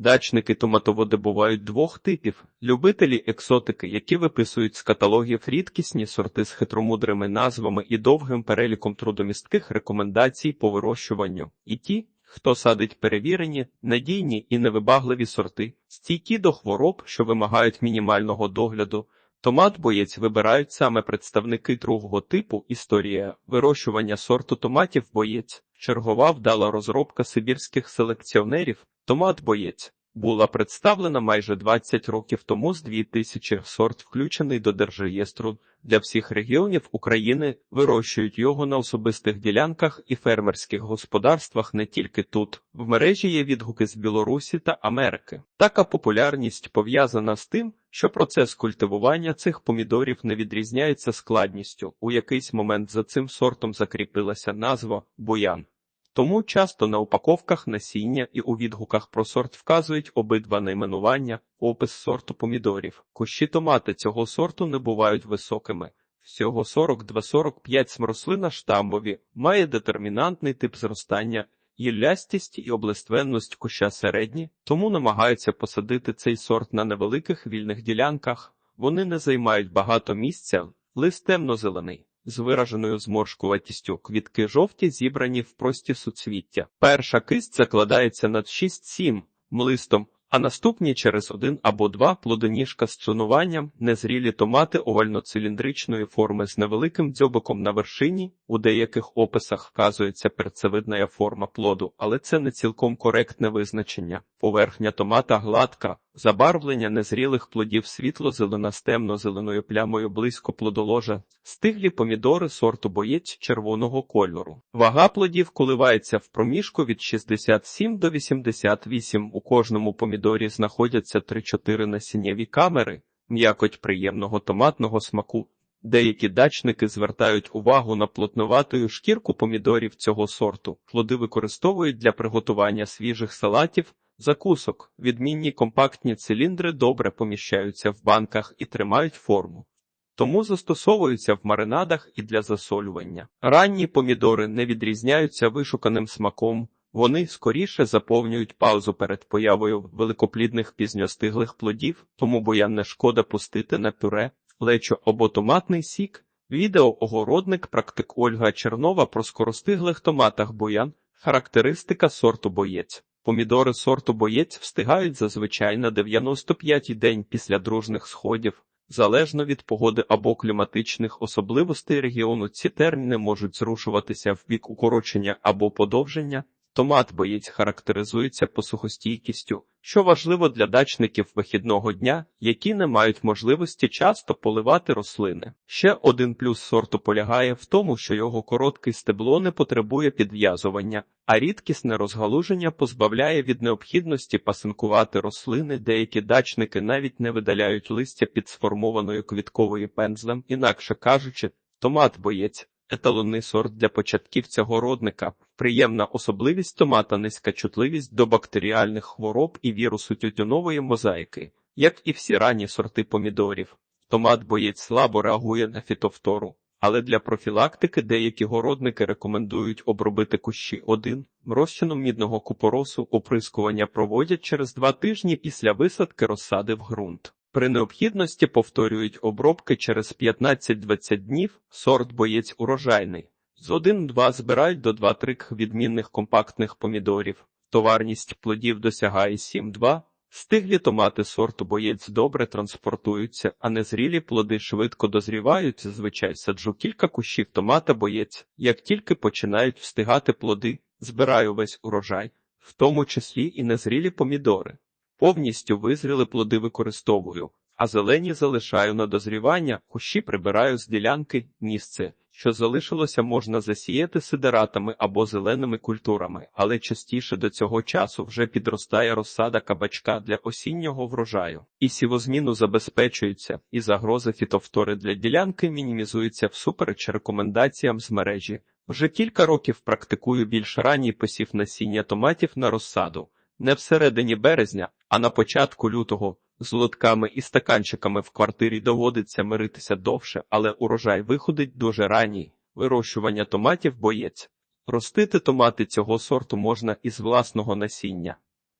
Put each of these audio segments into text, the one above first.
Дачники томатоводи бувають двох типів: любителі екзотики, які виписують з каталогів рідкісні сорти з хитромудрими назвами і довгим переліком трудомістких рекомендацій по вирощуванню, і ті, хто садить перевірені, надійні і невибагливі сорти, стійкі до хвороб, що вимагають мінімального догляду. Томат боєць вибирають саме представники другого типу історія вирощування сорту томатів боєць. Чергова вдала розробка сибірських селекціонерів. Томат боєць була представлена майже 20 років тому з 2000 сорт включений до держреєстру. Для всіх регіонів України вирощують його на особистих ділянках і фермерських господарствах не тільки тут. В мережі є відгуки з Білорусі та Америки. Така популярність пов'язана з тим, що процес культивування цих помідорів не відрізняється складністю. У якийсь момент за цим сортом закріпилася назва буян. Тому часто на упаковках насіння і у відгуках про сорт вказують обидва найменування, опис сорту помідорів. Кущі томати цього сорту не бувають високими. Всього 42-45 см рослина штамбові, має детермінантний тип зростання, гіллястість і облиственність куща середні, тому намагаються посадити цей сорт на невеликих вільних ділянках. Вони не займають багато місця, лист темно-зелений з вираженою зморшкуватістю квітки жовті зібрані в прості суцвіття. Перша кисть закладається над 6-7 млистом, а наступні через один або два плодоніжка з цунуванням, незрілі томати овально-циліндричної форми з невеликим дзьобиком на вершині. У деяких описах вказується перцевидна форма плоду, але це не цілком коректне визначення. Поверхня томата гладка, забарвлення незрілих плодів світло-зелена з темно-зеленою плямою близько плодоложа, стиглі помідори сорту боєць червоного кольору. Вага плодів коливається в проміжку від 67 до 88. У кожному помідорі знаходяться 3-4 насіннєві камери, м'якоть приємного томатного смаку. Деякі дачники звертають увагу на плотноватою шкірку помідорів цього сорту. Плоди використовують для приготування свіжих салатів, закусок. Відмінні компактні циліндри добре поміщаються в банках і тримають форму. Тому застосовуються в маринадах і для засолювання. Ранні помідори не відрізняються вишуканим смаком. Вони скоріше заповнюють паузу перед появою великоплідних пізньостиглих плодів, тому боян не шкода пустити на пюре, лечо або томатний сік. Відео огородник практик Ольга Чернова про скоростиглих томатах боян, характеристика сорту боєць. Помідори сорту боєць встигають зазвичай на 95-й день після дружних сходів. Залежно від погоди або кліматичних особливостей регіону, ці терміни можуть зрушуватися в бік укорочення або подовження. Томат боєць характеризується посухостійкістю, що важливо для дачників вихідного дня, які не мають можливості часто поливати рослини. Ще один плюс сорту полягає в тому, що його коротке стебло не потребує підв'язування, а рідкісне розгалуження позбавляє від необхідності пасинкувати рослини. Деякі дачники навіть не видаляють листя під сформованою квітковою пензлем, інакше кажучи, томат боєць. Еталонний сорт для початківця городника, приємна особливість томата, низька чутливість до бактеріальних хвороб і вірусу тютюнової мозаїки, як і всі ранні сорти помідорів. Томат боєць слабо реагує на фітофтору, але для профілактики деякі городники рекомендують обробити кущі один розчином мідного купоросу, оприскування проводять через два тижні після висадки розсади в ґрунт. При необхідності повторюють обробки через 15-20 днів, сорт боєць урожайний. З 1-2 збирають до 2-3 відмінних компактних помідорів. Товарність плодів досягає 7-2. Стиглі томати сорту боєць добре транспортуються, а незрілі плоди швидко дозрівають. Зазвичай саджу кілька кущів томата боєць. Як тільки починають встигати плоди, збираю весь урожай, в тому числі і незрілі помідори. Повністю визріли плоди використовую, а зелені залишаю на дозрівання, кущі прибираю з ділянки, місце, що залишилося, можна засіяти сидератами або зеленими культурами, але частіше до цього часу вже підростає розсада кабачка для осіннього врожаю. І сівозміну забезпечується, і загрози фітовтори для ділянки мінімізуються всупереч рекомендаціям з мережі. Вже кілька років практикую більш ранній посів насіння томатів на розсаду. Не всередині березня, а на початку лютого з лотками і стаканчиками в квартирі доводиться миритися довше, але урожай виходить дуже ранній. Вирощування томатів боєць. Ростити томати цього сорту можна із власного насіння.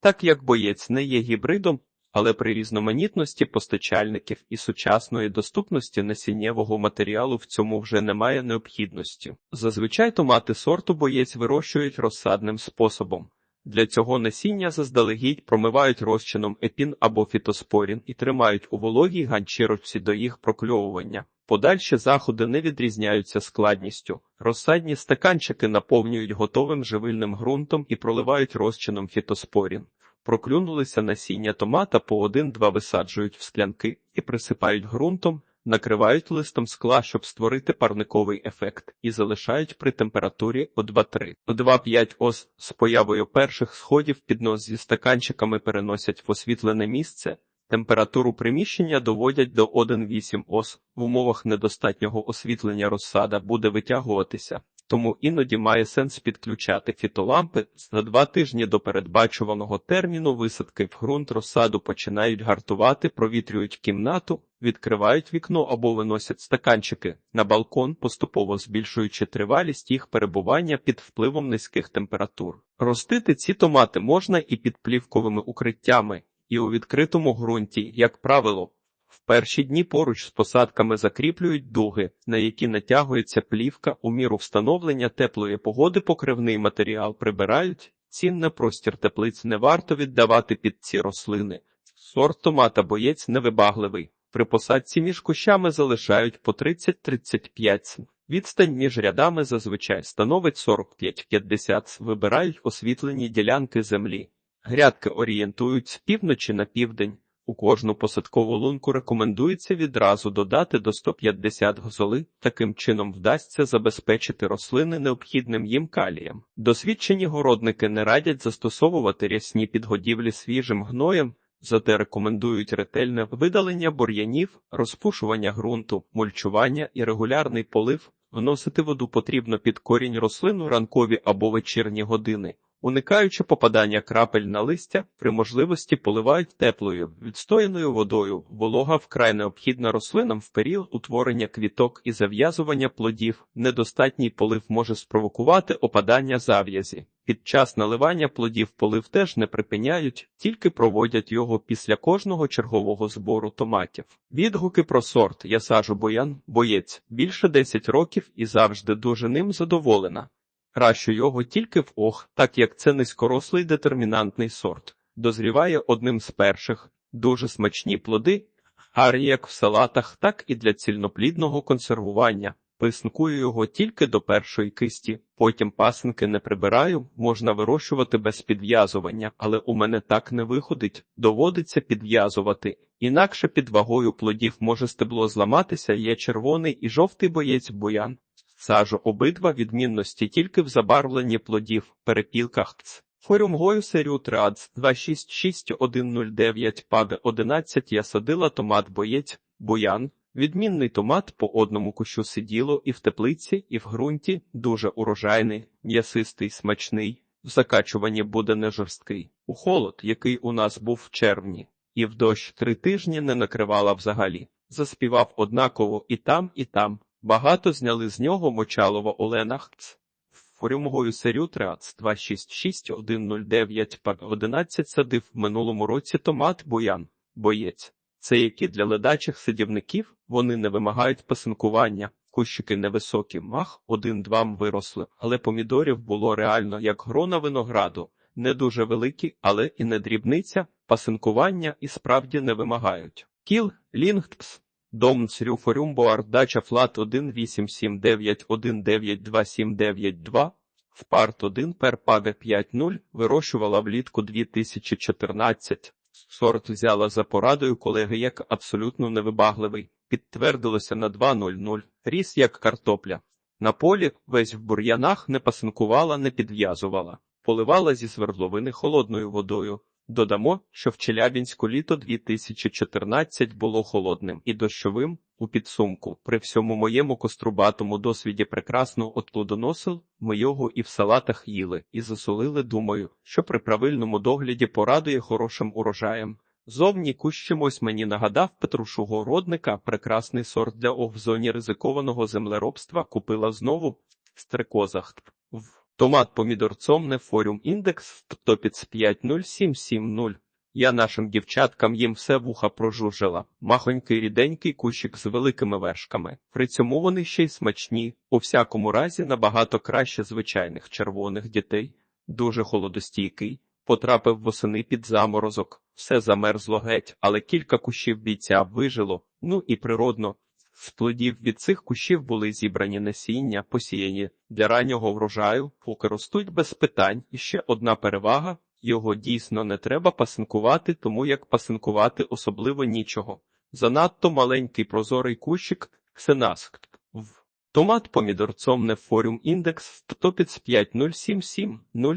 Так як боєць не є гібридом, але при різноманітності постачальників і сучасної доступності насіннєвого матеріалу в цьому вже немає необхідності. Зазвичай томати сорту боєць вирощують розсадним способом. Для цього насіння заздалегідь промивають розчином епін або фітоспорін і тримають у вологій ганчірочці до їх прокльовування. Подальші заходи не відрізняються складністю. Розсадні стаканчики наповнюють готовим живильним ґрунтом і проливають розчином фітоспорін. Проклюнулися насіння томата по один-два висаджують в склянки і присипають ґрунтом, накривають листом скла, щоб створити парниковий ефект, і залишають при температурі о 2-3. О 2-5 ос з появою перших сходів піднос зі стаканчиками переносять в освітлене місце. Температуру приміщення доводять до 1,8 ос. В умовах недостатнього освітлення розсада буде витягуватися, тому іноді має сенс підключати фітолампи. За два тижні до передбачуваного терміну висадки в ґрунт розсаду починають гартувати, провітрюють кімнату, відкривають вікно або виносять стаканчики на балкон, поступово збільшуючи тривалість їх перебування під впливом низьких температур. Ростити ці томати можна і під плівковими укриттями і у відкритому ґрунті, як правило. В перші дні поруч з посадками закріплюють дуги, на які натягується плівка у міру встановлення теплої погоди покривний матеріал прибирають, цінне простір теплиць не варто віддавати під ці рослини. Сорт томата боєць невибагливий. При посадці між кущами залишають по 30-35 см. Відстань між рядами зазвичай становить 45-50 Вибирають освітлені ділянки землі. Грядки орієнтують з півночі на південь. У кожну посадкову лунку рекомендується відразу додати до 150 гзоли, таким чином вдасться забезпечити рослини необхідним їм калієм. Досвідчені городники не радять застосовувати рясні підгодівлі свіжим гноєм, зате рекомендують ретельне видалення бур'янів, розпушування ґрунту, мульчування і регулярний полив. Вносити воду потрібно під корінь рослин у ранкові або вечірні години. Уникаючи попадання крапель на листя, при можливості поливають теплою, відстояною водою. Волога вкрай необхідна рослинам в період утворення квіток і зав'язування плодів. Недостатній полив може спровокувати опадання зав'язі. Під час наливання плодів полив теж не припиняють, тільки проводять його після кожного чергового збору томатів. Відгуки про сорт я сажу боян, боєць більше 10 років і завжди дуже ним задоволена. Кращу його тільки в ох, так як це низькорослий детермінантний сорт. Дозріває одним з перших, дуже смачні плоди, гарні як в салатах, так і для цільноплідного консервування. Писанкую його тільки до першої кисті, потім пасинки не прибираю, можна вирощувати без підв'язування, але у мене так не виходить, доводиться підв'язувати. Інакше під вагою плодів може стебло зламатися, є червоний і жовтий боєць буян. Сажу обидва відмінності тільки в забарвленні плодів, перепілках ц. Форумгою серію Трац 266109 паде 11 я садила томат боєць, буян. Відмінний томат по одному кущу сиділо і в теплиці, і в ґрунті, дуже урожайний, м'ясистий, смачний, в закачуванні буде не жорсткий. У холод, який у нас був в червні, і в дощ три тижні не накривала взагалі. Заспівав однаково і там, і там. Багато зняли з нього Мочалова Олена Хц. Форумгою серію Трац 266109 пак 11 садив в минулому році томат буян, боєць. Це які для ледачих сидівників вони не вимагають пасинкування, кущики невисокі, мах один-два виросли, але помідорів було реально як грона винограду, не дуже великі, але і не дрібниця, пасинкування і справді не вимагають. Кіл, лінгтс, дом Црюфорюмбоар, дача флат 18791927292, впарт 1 перпаге 5.0, вирощувала влітку 2014. Сорт взяла за порадою колеги як абсолютно невибагливий. Підтвердилося на 2.00. Ріс як картопля. На полі весь в бур'янах не пасинкувала, не підв'язувала. Поливала зі свердловини холодною водою. Додамо, що в Челябінську літо 2014 було холодним і дощовим. У підсумку, при всьому моєму кострубатому досвіді прекрасно отплодоносив, ми його і в салатах їли, і засолили, думаю, що при правильному догляді порадує хорошим урожаєм. Зовні кущ чимось мені нагадав Петрушу Городника, прекрасний сорт для ов в зоні ризикованого землеробства купила знову в стрекозах. В Томат помідорцом не форум індекс топіц 50770. Я нашим дівчаткам їм все вуха прожужжила. Махонький ріденький кущик з великими вершками. При цьому вони ще й смачні, у всякому разі набагато краще звичайних червоних дітей. Дуже холодостійкий. Потрапив восени під заморозок. Все замерзло геть, але кілька кущів бійця вижило. Ну і природно. З плодів від цих кущів були зібрані насіння, посіяні для раннього врожаю, поки ростуть без питань. І ще одна перевага його дійсно не треба пасинкувати, тому як пасинкувати особливо нічого. Занадто маленький прозорий кущик ксенаск. В томат помідорцом не форум індекс топіц 50770.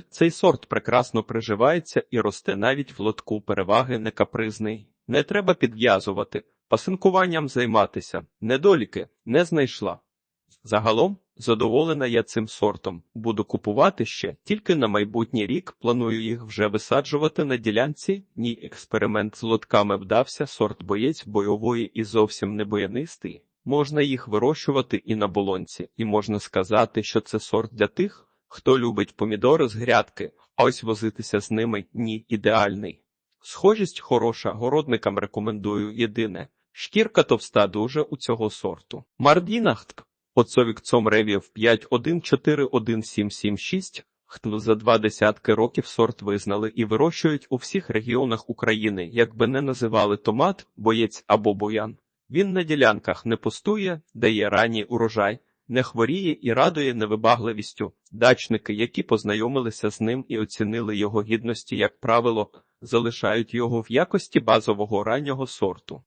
Цей сорт прекрасно приживається і росте навіть в лотку переваги не капризний. Не треба підв'язувати, пасинкуванням займатися. Недоліки не знайшла. Загалом задоволена я цим сортом. Буду купувати ще тільки на майбутній рік. Планую їх вже висаджувати на ділянці. Ні, експеримент з лотками вдався. Сорт боєць бойової і зовсім не боянистий. Можна їх вирощувати і на болонці, і можна сказати, що це сорт для тих, хто любить помідори з грядки, а ось возитися з ними ні ідеальний. Схожість хороша, городникам рекомендую єдине. Шкірка товста дуже у цього сорту. Мардінахт. Оцовік цом ревів 5141776. Хто за два десятки років сорт визнали і вирощують у всіх регіонах України, якби не називали томат, боєць або боян. Він на ділянках не пустує, дає ранній урожай, не хворіє і радує невибагливістю. Дачники, які познайомилися з ним і оцінили його гідності, як правило, залишають його в якості базового раннього сорту.